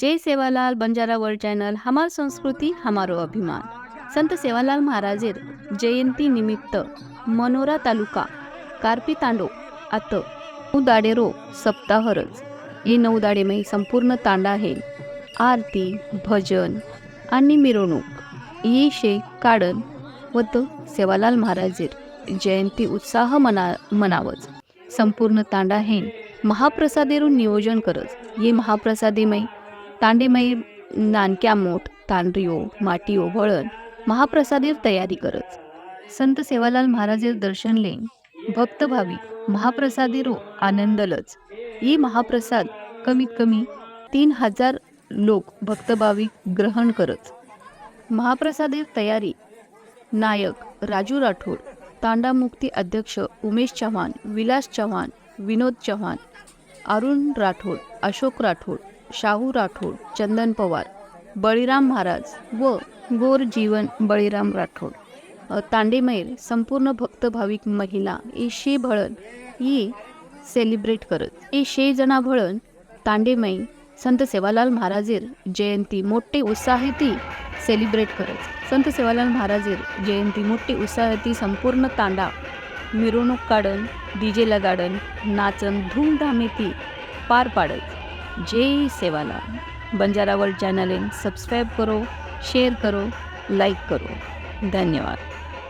जय Sevalal Banjara world channel हमार संस्कृती हमारो अभिमान. संत सेवालाल महाराजेर जयंती निमित्त मनोरा तालुका कार्पी तांडो आत दाडेरो सप्ताहरच. ही नऊ दाडेमय संपूर्ण तांडा आहे आरती भजन आणि मिरवणूक. ही शे काढण व तो सेवालाल महाराजेर जयंती उत्साह मना मनावच. संपूर्ण तांडा हे महाप्रसादेरू नियोजन करच. ये महाप्रसादेमय तांडेमय नानक्या मोठ तांड्रियो माटियो वळण महाप्रसादेर तयारी करत. संत सेवालाल महाराजेर दर्शनले भक्त भाविक महाप्रसादेरो आनंदलच ही महाप्रसाद कमीत कमी तीन हजार लोक भक्तभावी ग्रहण करत. महाप्रसादेर तयारी. नायक राजू राठोड तांडा मुक्ती अध्यक्ष उमेश चव्हाण विलास चव्हाण विनोद चव्हाण अरुण राठोड अशोक राठोड शाहू राठोड चंदन पवार बळीराम महाराज व गोर जीवन बळीराम राठोड. अ, तांडेमैर संपूर्ण भक्त भाविक महिला ही शे भळण ही सेलिब्रेट करत. ही शे जना भळण तांडेमय संत सेवालाल महाराजेर जयंती मोठे उत्साहिती सेलिब्रेट करत. संत सेवालाल महाराजेर जयंती मोठी उत्साहिती संपूर्ण तांडा मिरवणूक काढण डी जे नाचन धूमधामेती पार पाडत. जय Sevala Banjara world channel subscribe करो शेअर करो लाईक करो. धन्यवाद.